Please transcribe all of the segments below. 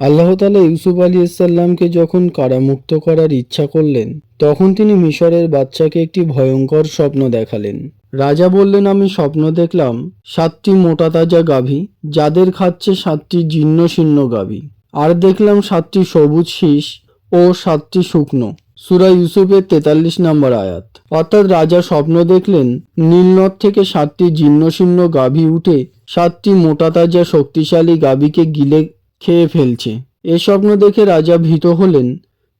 আল্লাহ তালা ইউসুফ আলী ইসাল্লামকে যখন কারামুক্ত করার ইচ্ছা করলেন, তখন তিনি মিশরের বাচ্চাকে একটি ভয়ঙ্কর স্বপ্ন দেখালেন। রাজা বললেন, আমি স্বপ্ন দেখলাম সাতটি মোটা তাজা গাভী, যাদের খাচ্ছে সাতটি জীর্ণ শীর্ণ গাভী। আর দেখলাম সাতটি সবুজ শীষ ও সাতটি শুকনো। সুরা ইউসুফের তেতাল্লিশ নম্বর আয়াত। অর্থাৎ রাজা স্বপ্ন দেখলেন নীলনদ থেকে সাতটি জীর্ণশীর্ণ গাভী উঠে সাতটি মোটা তাজা শক্তিশালী গাভীকে গিলে খেয়ে ফেলছে। এ স্বপ্ন দেখে রাজা ভীত হলেন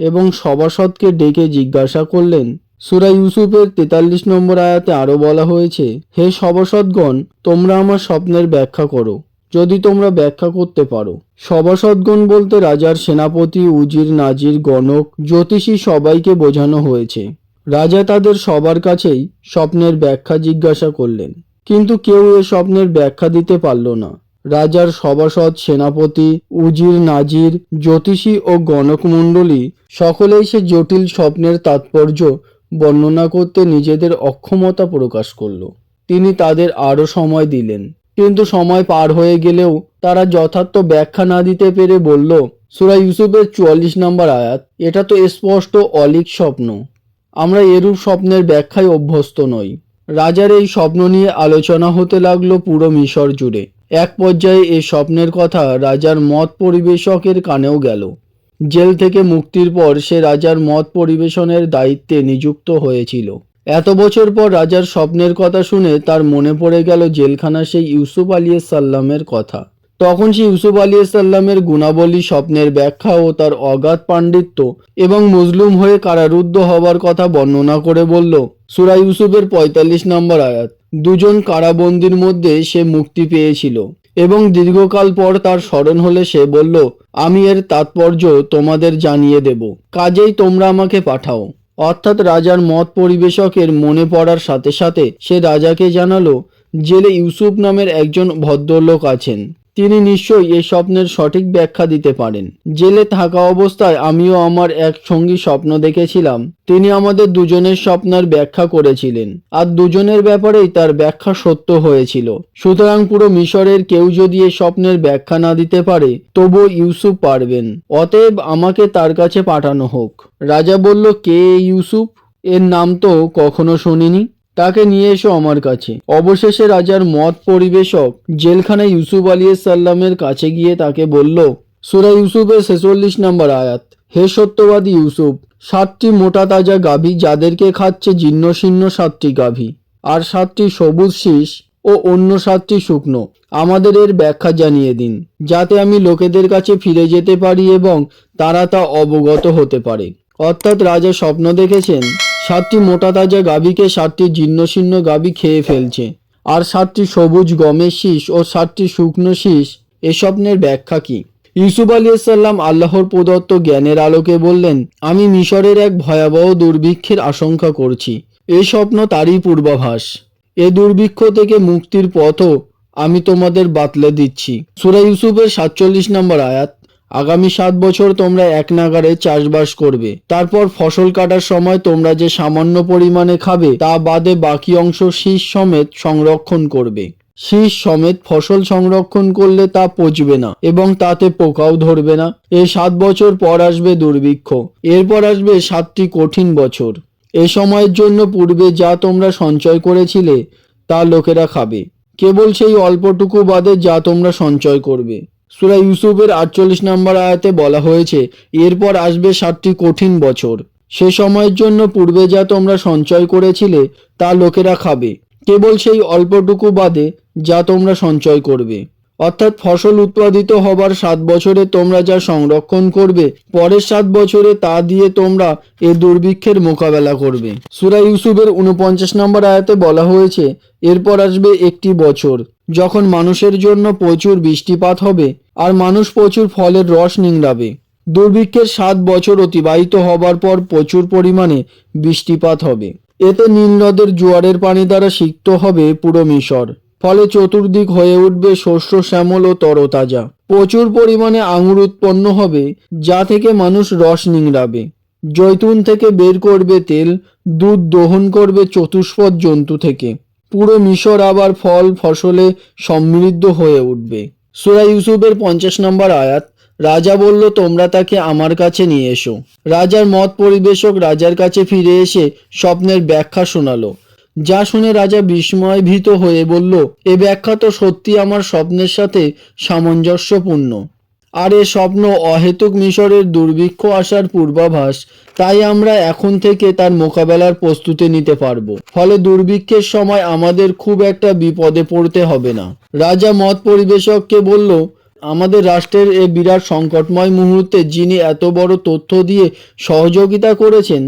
এবং সভাসদকে ডেকে জিজ্ঞাসা করলেন, সুরা ইউসুফের তেতাল্লিশ নম্বর আয়াতে আরও বলা হয়েছে, হে সভাসদগণ, তোমরা আমার স্বপ্নের ব্যাখ্যা করো, যদি তোমরা ব্যাখ্যা করতে পারো। সভাসদগণ বলতে রাজার সেনাপতি, উজির, নাজির, গণক, জ্যোতিষী সবাইকে বোঝানো হয়েছে। রাজা তাদের সবার কাছেই স্বপ্নের ব্যাখ্যা জিজ্ঞাসা করলেন, কিন্তু কেউ এ স্বপ্নের ব্যাখ্যা দিতে পারল না। রাজার সভাসদ সেনাপতি উজির নাজির, জ্যোতিষী ও গণকমণ্ডলী সকলেই সে জটিল স্বপ্নের তাৎপর্য বর্ণনা করতে নিজেদের অক্ষমতা প্রকাশ করল। তিনি তাদের আরও সময় দিলেন। কিন্তু সময় পার হয়ে গেলেও তারা যথার্থ ব্যাখ্যা না দিতে পেরে বলল, সুরা ইউসুফের চুয়াল্লিশ নম্বর আয়াত, এটা তো স্পষ্ট অলিক স্বপ্ন। আমরা এরূপ স্বপ্নের ব্যাখ্যায় অভ্যস্ত নই। রাজার এই স্বপ্ন নিয়ে আলোচনা হতে লাগল পুরো মিশর জুড়ে। এক পর্যায়ে এ স্বপ্নের কথা রাজার মত পরিবেশকের কানেও গেল। জেল থেকে মুক্তির পর সে রাজার মত পরিবেশনের দায়িত্বে নিযুক্ত হয়েছিল। এত বছর পর রাজার স্বপ্নের কথা শুনে তার মনে পড়ে গেল জেলখানা সেই ইউসুফ আলিয়া সাল্লামের কথা। তখন সে ইউসুফ আলী সাল্লামের গুণাবলী স্বপ্নের ব্যাখ্যা ও তার অগাধ পাণ্ডিত্য এবং মজলুম হয়ে কারারুদ্ধ হবার কথা বর্ণনা করে বলল, সুরা ইউসুফের পঁয়তাল্লিশ নম্বর আয়াত। দুজন কারাবন্দির মধ্যে সে মুক্তি পেয়েছিল এবং দীর্ঘকাল পর তার স্মরণ হলে সে বলল, আমি এর তাৎপর্য তোমাদের জানিয়ে দেব। কাজেই তোমরা আমাকে পাঠাও। অর্থাৎ রাজার মত পরিবেশকের মনে পড়ার সাথে সাথে সে রাজাকে জানালো, জেলে ইউসুফ নামের একজন ভদ্রলোক আছেন। তিনি নিশ্চয়ই এই স্বপ্নের সঠিক ব্যাখ্যা দিতে পারেন। জেলে থাকা অবস্থায় আমিও আমার এক সঙ্গী স্বপ্ন দেখেছিলাম। তিনি আমাদের দুজনের স্বপ্নের ব্যাখ্যা করেছিলেন। আর দুজনের ব্যাপারেই তার ব্যাখ্যা সত্য হয়েছিল। সুতরাং পুরো মিশরের কেউ যদি এই স্বপ্নের ব্যাখ্যা না দিতে পারে, তবুও ইউসুফ পারবেন। অতএব আমাকে তার কাছে পাঠানো হোক। রাজা বলল, কে ইউসুফ? এর নাম তো কখনো শুনিনি। তাকে নিয়ে এসো আমার কাছে। অবশেষে রাজার মত পরিবেশক জেলখানায় ইউসুফ আলী সাল্লামের কাছে গিয়ে তাকে বলল, সুরা ইউসুফের ছেচল্লিশ নম্বর আয়াত, হে সত্যবাদী ইউসুফ, সাতটি মোটা তাজা গাভী যাদেরকে খাচ্ছে জীর্ণ শীর্ণ সাতটি গাভী, আর সাতটি সবুজ শীষ ও অন্য সাতটি শুকনো, আমাদের এর ব্যাখ্যা জানিয়ে দিন, যাতে আমি লোকেদের কাছে ফিরে যেতে পারি এবং তারা তা অবগত হতে পারে। অর্থাৎ রাজা স্বপ্ন দেখেছেন সাতটি মোটা তাজা গাভীকে সাতটি জীর্ণশীর্ণ গাভী খেয়ে ফেলছে। আর সাতটি সবুজ গমের শীষ ও সাতটি শুকনো শীষ, এ স্বপ্নের ব্যাখ্যা কি? ইউসুফ আলী সাল্লাম আল্লাহর প্রদত্ত জ্ঞানের আলোকে বললেন, আমি মিশরের এক ভয়াবহ দুর্ভিক্ষের আশঙ্কা করছি। এই স্বপ্ন তারই পূর্বাভাস। এ দুর্ভিক্ষ থেকে মুক্তির পথও আমি তোমাদের বাতলে দিচ্ছি। সুরা ইউসুফের সাতচল্লিশ নম্বর আয়াত। আগামী সাত বছর তোমরা এক নাগারে চাষবাস করবে। তারপর ফসল কাটার সময় তোমরা যে সামান্য পরিমাণে খাবে, তা বাদে বাকি অংশ শীষ সমেত সংরক্ষণ করবে। শীষ সমেত ফসল সংরক্ষণ করলে তা পচবে না এবং তাতে পোকাও ধরবে না। এ সাত বছর পর আসবে দুর্ভিক্ষ। এরপর আসবে সাতটি কঠিন বছর। এ সময়ের জন্য পূর্বে যা তোমরা সঞ্চয় করেছিলে, তা লোকেরা খাবে। কেবল সেই অল্পটুকু বাদে যা তোমরা সঞ্চয় করবে। সুরা ইউসুফের আটচল্লিশ নম্বর আয়াতে বলা হয়েছে, এরপর আসবে সাতটি কঠিন বছর। সে সময়ের জন্য পূর্বে যা তোমরা সঞ্চয় করেছিলে, তা লোকেরা খাবে। কেবল সেই অল্পটুকু বাদে যা তোমরা সঞ্চয় করবে। অর্থাৎ ফসল উৎপাদিত হবার সাত বছরে তোমরা যা সংরক্ষণ করবে, পরের সাত বছরে তা দিয়ে তোমরা এ দুর্ভিক্ষের মোকাবেলা করবে। সুরা ইউসুফের উনপঞ্চাশ নম্বর আয়াতে বলা হয়েছে, এরপর আসবে একটি বছর, যখন মানুষের জন্য প্রচুর বৃষ্টিপাত হবে আর মানুষ প্রচুর ফলের রস নিংড়াবে। দুর্ভিক্ষের সাত বছর অতিবাহিত হবার পর প্রচুর পরিমাণে বৃষ্টিপাত হবে। এতে নীল নদের জোয়ারের পানি দ্বারা সিক্ত হবে পুরো মিশর। ফলে চতুর্দিক হয়ে উঠবে শস্য, শ্যামল ও তরতাজা। প্রচুর পরিমাণে আঙুর উৎপন্ন হবে, যা থেকে মানুষ রস নিংড়াবে। জৈতুন থেকে বের করবে তেল, দুধ দহন করবে চতুষ্পদ জন্তু থেকে। পুরো মিশর আবার ফল, ফসলে সমৃদ্ধ হয়ে উঠবে। সুরা ইউসুফের পঞ্চাশ নম্বর আয়াত, রাজা বলল, তোমরা তাকে আমার কাছে নিয়ে এসো। রাজার মত পরিবেশক রাজার কাছে ফিরে এসে স্বপ্নের ব্যাখ্যা শোনালো। যা শুনে রাজা বিস্ময় ভীত হয়ে বলল, এ ব্যাখ্যা তো সত্যি আমার স্বপ্নের সাথে সামঞ্জস্যপূর্ণ। আর এ স্বপ্ন, অহেতুক মিশরের দুর্ভিক্ষ আসার পূর্বাভাস। তাই আমরা এখন থেকে তার মোকাবেলার প্রস্তুতি নিতে পারব। ফলে দুর্ভিক্ষের সময় আমাদের খুব একটা বিপদে পড়তে হবে না। রাজা মত পরিবেশককে বলল, আমাদের রাষ্ট্রের এ বিরাট সংকটময় মুহূর্তে যিনি এত বড় তথ্য দিয়ে সহযোগিতা করেছেন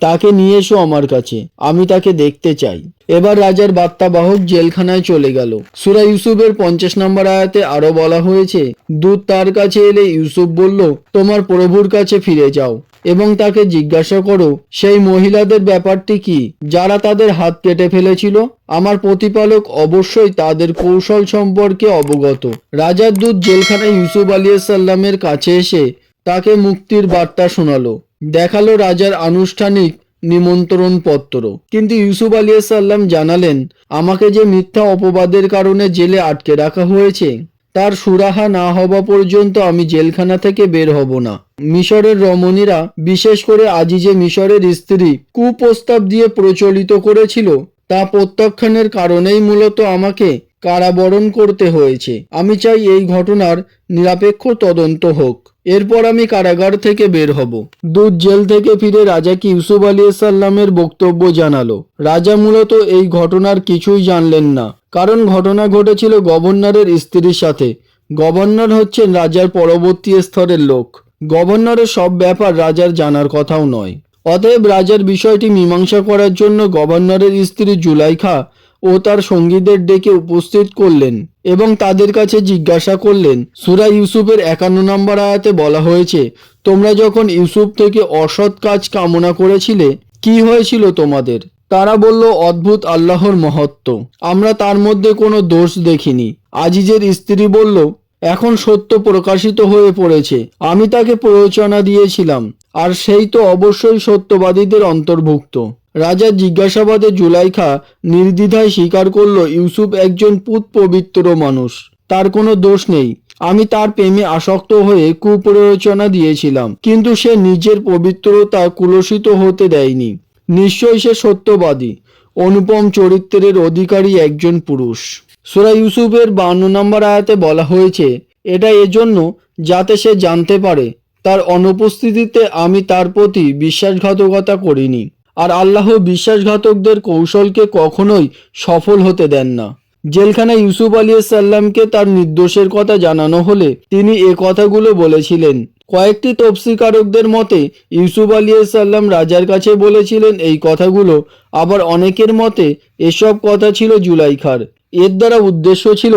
তাকে নিয়ে এসো আমার কাছে, আমি তাকে দেখতে চাই। এবার রাজার বার্তাবাহক জেলখানায় চলে গেল। সুরা ইউসুফের পঞ্চাশ নম্বর আয়াতে আরও বলা হয়েছে, দূত তার কাছে এলে ইউসুফ বলল, তোমার প্রভুর কাছে ফিরে যাও। এবং তাকে জিজ্ঞাসা করো, সেই মহিলাদের ব্যাপারটি কি, যারা তাদের হাত কেটে ফেলেছিল? আমার প্রতিপালক অবশ্যই তাদের কৌশল সম্পর্কে অবগত। রাজার দূত জেলখানায় ইউসুফ আলিয়া সাল্লামের কাছে এসে তাকে মুক্তির বার্তা শোনালো। দেখাল রাজার আনুষ্ঠানিক নিমন্ত্রণ পত্র কিন্তু ইউসুফ আলিয়াল্লাম জানালেন, আমাকে যে মিথ্যা অপবাদের কারণে জেলে আটকে রাখা হয়েছে, তার সুরাহা না হওয়া পর্যন্ত আমি জেলখানা থেকে বের হব না। মিশরের রমণীরা, বিশেষ করে আজিজে মিশরের স্ত্রী, কুপ্রস্তাব দিয়ে প্রচলিত করেছিল, তা প্রত্যাখ্যানের কারণেই মূলত আমাকে কারাবরণ করতে হয়েছে। আমি চাই এই ঘটনার নিরপেক্ষ তদন্ত হোক। এরপর আমি কারাগার থেকে বের হব। দূত জেল থেকে ফিরে রাজাকে ইউসুফ আলী সাল্লামের বক্তব্য জানালো। রাজা মূলত এই ঘটনার কিছুই জানলেন না, কারণ ঘটনা ঘটেছিল গভর্নরের স্ত্রীর সাথে। গভর্নর হচ্ছেন রাজার পরবর্তী স্তরের লোক। গভর্নরের সব ব্যাপার রাজার জানার কথাও নয়। অতএব রাজার বিষয়টি মীমাংসা করার জন্য গভর্নরের স্ত্রী জুলাইখা ও তার সঙ্গীদের ডেকে উপস্থিত করলেন এবং তাদের কাছে জিজ্ঞাসা করলেন, সুরা ইউসুফের একান্ন নম্বর আয়াতে বলা হয়েছে, তোমরা যখন ইউসুফ থেকে অসৎ কাজ কামনা করেছিলে, কি হয়েছিল তোমাদের? তারা বলল, অদ্ভুত আল্লাহর মহত্ব। আমরা তার মধ্যে কোনো দোষ দেখিনি। আজিজের স্ত্রী বলল, এখন সত্য প্রকাশিত হয়ে পড়েছে, আমি তাকে প্ররোচনা দিয়েছিলাম, আর সেই তো অবশ্যই সত্যবাদীদের অন্তর্ভুক্ত। রাজার জিজ্ঞাসাবাদে জুলাইখা নির্দ্বিধায় স্বীকার করল, ইউসুফ একজন পুত পবিত্র মানুষ। তার কোনো দোষ নেই। আমি তার প্রেমে আসক্ত হয়ে কুপ্ররোচনা দিয়েছিলাম, কিন্তু সে নিজের পবিত্রতা কুলসিত হতে দেয়নি। নিশ্চয়ই সে সত্যবাদী। অনুপম চরিত্রের অধিকারী একজন পুরুষ। সুরা ইউসুফের বান্ন নম্বর আয়াতে বলা হয়েছে, এটা এজন্য যাতে সে জানতে পারে, তার অনুপস্থিতিতে আমি তার প্রতি বিশ্বাসঘাতকতা করিনি। আর আল্লাহ বিশ্বাসঘাতকদের কৌশলকে কখনোই সফল হতে দেন না। জেলখানায় ইউসুফ আলী সাল্লামকে তার নির্দোষের কথা জানানো হলে তিনি এ কথাগুলো বলেছিলেন। কয়েকটি তফসিকারকদের মতে, ইউসুফ আলী সাল্লাম রাজার কাছে বলেছিলেন এই কথাগুলো, আবার অনেকের মতে, এসব কথা ছিল জুলাইখার। এর দ্বারা উদ্দেশ্য ছিল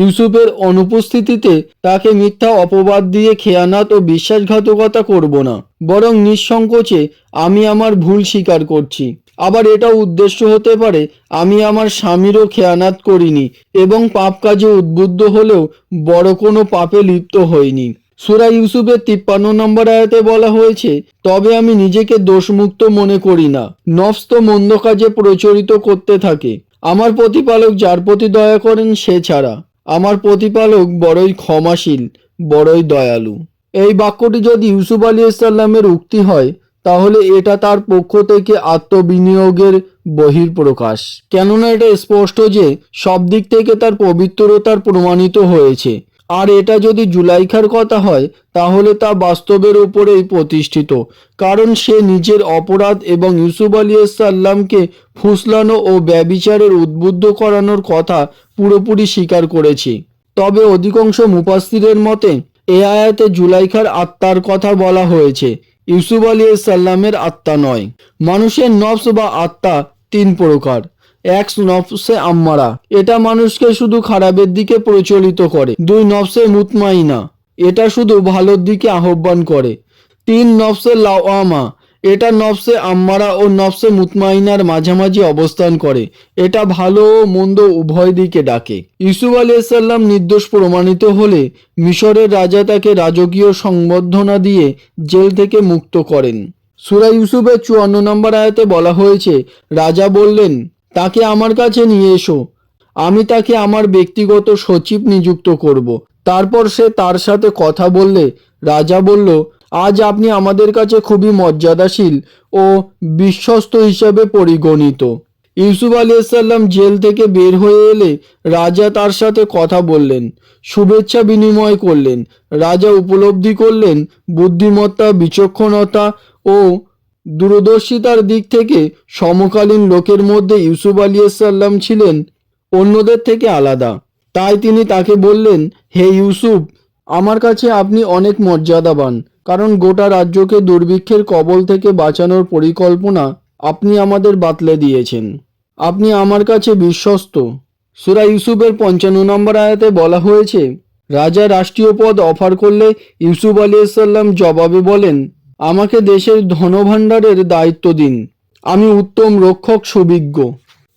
ইউসুফের অনুপস্থিতিতে তাকে মিথ্যা অপবাদ দিয়ে খেয়ানাত ও বিশ্বাসঘাতকতা করব না, বরং নিঃসংকোচে আমি আমার ভুল স্বীকার করছি। আবার এটা উদ্দেশ্য হতে পারে, আমি আমার স্বামীরও খেয়ানাত করিনি এবং পাপ কাজে উদ্বুদ্ধ হলেও বড় কোনো পাপে লিপ্ত হইনি। সুরা ইউসুফের তিপ্পান্ন নম্বর আয়াতে বলা হয়েছে, তবে আমি নিজেকে দোষমুক্ত মনে করি না, নফস তো মন্দ কাজে প্রচলিত করতে থাকে। আমার প্রতিপালক যার প্রতি দয়া করেন সে ছাড়া। আমার প্রতিপালক বড়ই ক্ষমাশীল, বড়ই দয়ালু। এই বাক্যটি যদি ইউসুফ আলী ইসাল্লামের উক্তি হয়, তাহলে এটা তার পক্ষ থেকে আত্মবিনিয়োগের বহির্প্রকাশ কেননা এটা স্পষ্ট যে সব দিক থেকে তার পবিত্রতার প্রমাণিত হয়েছে। আর এটা যদি জুলাইখার কথা হয়, তাহলে তা বাস্তবের উপরেই প্রতিষ্ঠিত, কারণ সে নিজের অপরাধ এবং ইউসুফ আলী সাল্লামকে ফুসলানো ও ব্যবিচারের উদ্বুদ্ধ করানোর কথা পুরোপুরি স্বীকার করেছে। তবে অধিকাংশ মুপাস্তিরের মতে, এ আয়াতে জুলাইখার আত্মার কথা বলা হয়েছে, ইউসুফ আলী সাল্লামের আত্মা নয়। মানুষের নফস বা আত্মা তিন প্রকার। এক নফসে আম্মারা। এটা মানুষকে শুধু খারাপের দিকে প্রচলিত করে। দুই নফসে মুতমাইনা। এটা শুধু ভালোর দিকে আহ্বান করে। তিন নফসে লাওয়ামা। এটা নফসে আম্মারা ও নফসে মুতমাইনার মাঝামাঝি অবস্থান করে। এটা ভালো ও মন্দ উভয় দিকে ডাকে। ইউসুফ আলিয়াল্লাম নির্দোষ প্রমাণিত হলে মিশরের রাজা তাকে রাজকীয় সংবর্ধনা দিয়ে জেল থেকে মুক্ত করেন। সুরা ইউসুফের চুয়ান্ন নম্বর আয়াতে বলা হয়েছে, রাজা বললেন তাকে আমার কাছে নিয়ে এসো। আমি তাকে আমার ব্যক্তিগত সচিব নিযুক্ত করব। তারপর সে তার সাথে কথা বললে, রাজা বলল, আজ আপনি আমাদের কাছে খুবই মর্যাদাশীল ও বিশ্বস্ত হিসাবে পরিগণিত। ইউসুফ আলিয়াল্লাম জেল থেকে বের হয়ে এলে রাজা তার সাথে কথা বললেন, শুভেচ্ছা বিনিময় করলেন। রাজা উপলব্ধি করলেন, বুদ্ধিমত্তা, বিচক্ষণতা ও দূরদর্শিতার দিক থেকে সমকালীন লোকের মধ্যে ইউসুফ আলিয়াল্লাম ছিলেন অন্যদের থেকে আলাদা। তাই তিনি তাকে বললেন, হে ইউসুফ, আমার কাছে আপনি অনেক মর্যাদাবান, কারণ গোটা রাজ্যকে দুর্ভিক্ষের কবল থেকে বাঁচানোর পরিকল্পনা আপনি আমাদের বাতলে দিয়েছেন। আপনি আমার কাছে বিশ্বস্ত। সুরা ইউসুফের পঞ্চান্ন নম্বর আয়াতে বলা হয়েছে, রাজা রাষ্ট্রীয় পদ অফার করলে ইউসুফ আলিয়াল্লাম জবাবে বলেন আমাকে দেশের ধনভাণ্ডারের দায়িত্ব দিন। আমি উত্তম রক্ষক, সুবিজ্ঞ।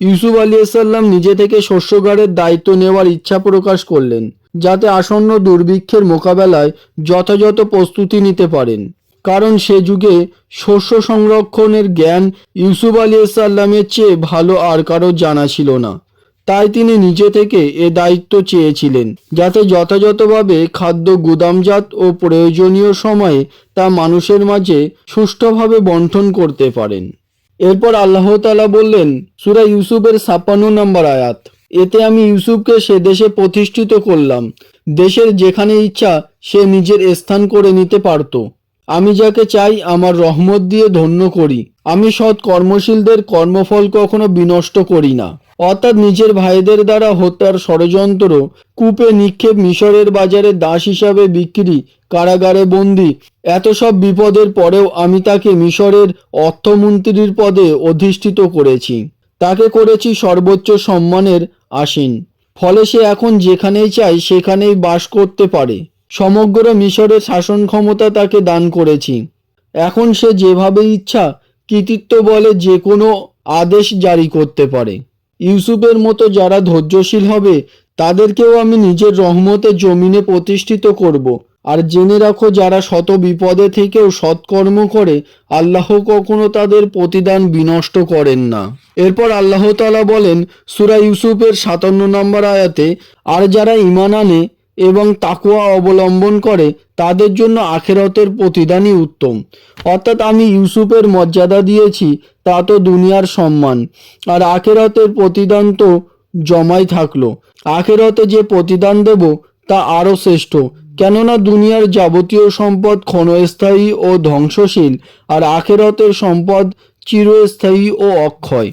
ইউসুফ আলিয়াল্লাম নিজে থেকে শস্যগারের দায়িত্ব নেওয়ার ইচ্ছা প্রকাশ করলেন, যাতে আসন্ন দুর্ভিক্ষের মোকাবেলায় যথাযথ প্রস্তুতি নিতে পারেন। কারণ সে যুগে শস্য সংরক্ষণের জ্ঞান ইউসুফ আলিয়াল্লামের চেয়ে ভালো আর কারও জানা ছিল না। তাই তিনি নিজে থেকে এ দায়িত্ব চেয়েছিলেন, যাতে যথাযথভাবে খাদ্য গুদামজাত ও প্রয়োজনীয় সময়ে তা মানুষের মাঝে সুষ্ঠুভাবে বন্টন করতে পারেন। এরপর আল্লাহ তালা বললেন, সুরা ইউসুফের ছাপ্পান্ন নম্বর আয়াত, এতে আমি ইউসুফকে সে দেশে প্রতিষ্ঠিত করলাম। দেশের যেখানে ইচ্ছা সে নিজের স্থান করে নিতে পারত। আমি যাকে চাই আমার রহমত দিয়ে ধন্য করি। আমি সৎ কর্মশীলদের কর্মফল কখনো বিনষ্ট করি না। অর্থাৎ নিজের ভাইদের দ্বারা হত্যার ষড়যন্ত্র, কূপে নিক্ষেপ মিশরের বাজারে দাস হিসাবে বিক্রি, কারাগারে বন্দি, এত সব বিপদের পরেও আমি তাকে মিশরের অর্থমন্ত্রীর পদে অধিষ্ঠিত করেছি। তাকে করেছি সর্বোচ্চ সম্মানের আসীন। ফলে সে এখন যেখানেই চাই সেখানেই বাস করতে পারে। সমগ্র মিশরের শাসন ক্ষমতা তাকে দান করেছি। এখন সে যেভাবে ইচ্ছা কৃতিত্ব বলে যে কোনো আদেশ জারি করতে পারে। ইউসুফের মতো যারা ধৈর্যশীল হবে, তাদেরকেও আমি নিজের রহমতে জমিনে প্রতিষ্ঠিত করব। আর জেনে রাখো, যারা শত বিপদে থেকেও সৎকর্ম করে, আল্লাহ কখনো তাদের প্রতিদান বিনষ্ট করেন না। এরপর আল্লাহ তালা বলেন, সুরা ইউসুফের সাতান্ন নম্বর আয়াতে, আর যারা ইমান আনে এবং তাকুয়া অবলম্বন করে তাদের জন্য আখেরতের প্রতিদানই উত্তম। অর্থাৎ আমি ইউসুফের মর্যাদা দিয়েছি, তা তো দুনিয়ার সম্মান। আর আখেরতের প্রতিদান তো জমাই থাকল। আখেরতে যে প্রতিদান দেব, তা আরও শ্রেষ্ঠ। কেননা দুনিয়ার যাবতীয় সম্পদ ক্ষণস্থায়ী ও ধ্বংসশীল, আর আখেরতের সম্পদ চিরস্থায়ী ও অক্ষয়।